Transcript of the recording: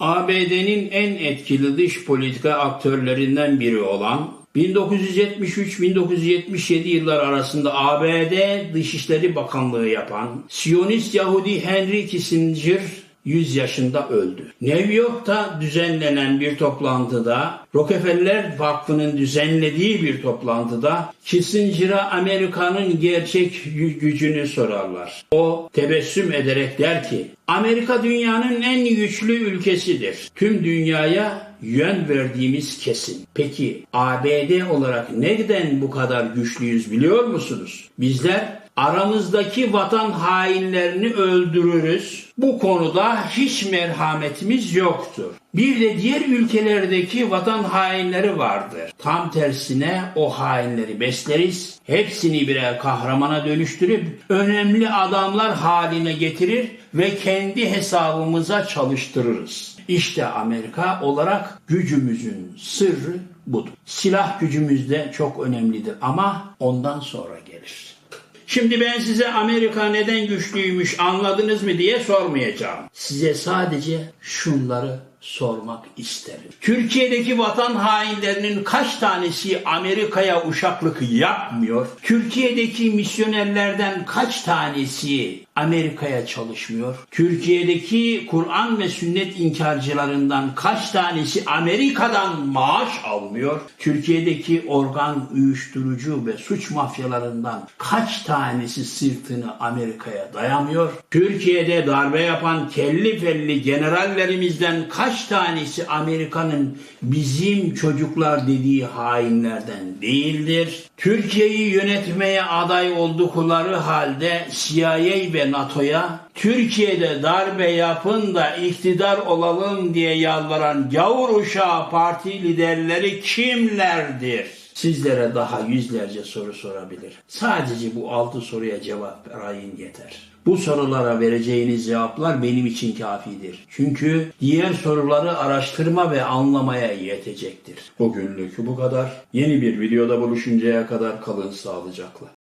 ABD'nin en etkili dış politika aktörlerinden biri olan 1973-1977 yıllar arasında ABD Dışişleri Bakanlığı yapan Siyonist Yahudi Henry Kissinger 100 yaşında öldü. New York'ta düzenlenen bir toplantıda Rockefeller Vakfı'nın düzenlediği bir toplantıda Kissinger'a Amerika'nın gerçek gü- gücünü sorarlar. O tebessüm ederek der ki Amerika dünyanın en güçlü ülkesidir. Tüm dünyaya yön verdiğimiz kesin. Peki ABD olarak neden bu kadar güçlüyüz biliyor musunuz? Bizler aramızdaki vatan hainlerini öldürürüz. Bu konuda hiç merhametimiz yoktur. Bir de diğer ülkelerdeki vatan hainleri vardır. Tam tersine o hainleri besleriz. Hepsini birer kahramana dönüştürüp önemli adamlar haline getirir ve kendi hesabımıza çalıştırırız. İşte Amerika olarak gücümüzün sırrı budur. Silah gücümüz de çok önemlidir ama ondan sonra gelir. Şimdi ben size Amerika neden güçlüymüş anladınız mı diye sormayacağım. Size sadece şunları sormak isterim. Türkiye'deki vatan hainlerinin kaç tanesi Amerika'ya uşaklık yapmıyor? Türkiye'deki misyonerlerden kaç tanesi Amerika'ya çalışmıyor? Türkiye'deki Kur'an ve sünnet inkarcılarından kaç tanesi Amerika'dan maaş almıyor? Türkiye'deki organ, uyuşturucu ve suç mafyalarından kaç tanesi sırtını Amerika'ya dayamıyor? Türkiye'de darbe yapan kelli felli generallerimizden kaç tanesi Amerika'nın bizim çocuklar dediği hainlerden değildir? Türkiye'yi yönetmeye aday oldukları halde CIA ve NATO'ya Türkiye'de darbe yapın da iktidar olalım diye yalvaran gavur uşağı parti liderleri kimlerdir? Sizlere daha yüzlerce soru sorabilir. Sadece bu altı soruya cevap arayın yeter. Bu sorulara vereceğiniz cevaplar benim için kafidir. Çünkü diğer soruları araştırma ve anlamaya yetecektir. Bugünlük bu kadar. Yeni bir videoda buluşuncaya kadar kalın sağlıcakla.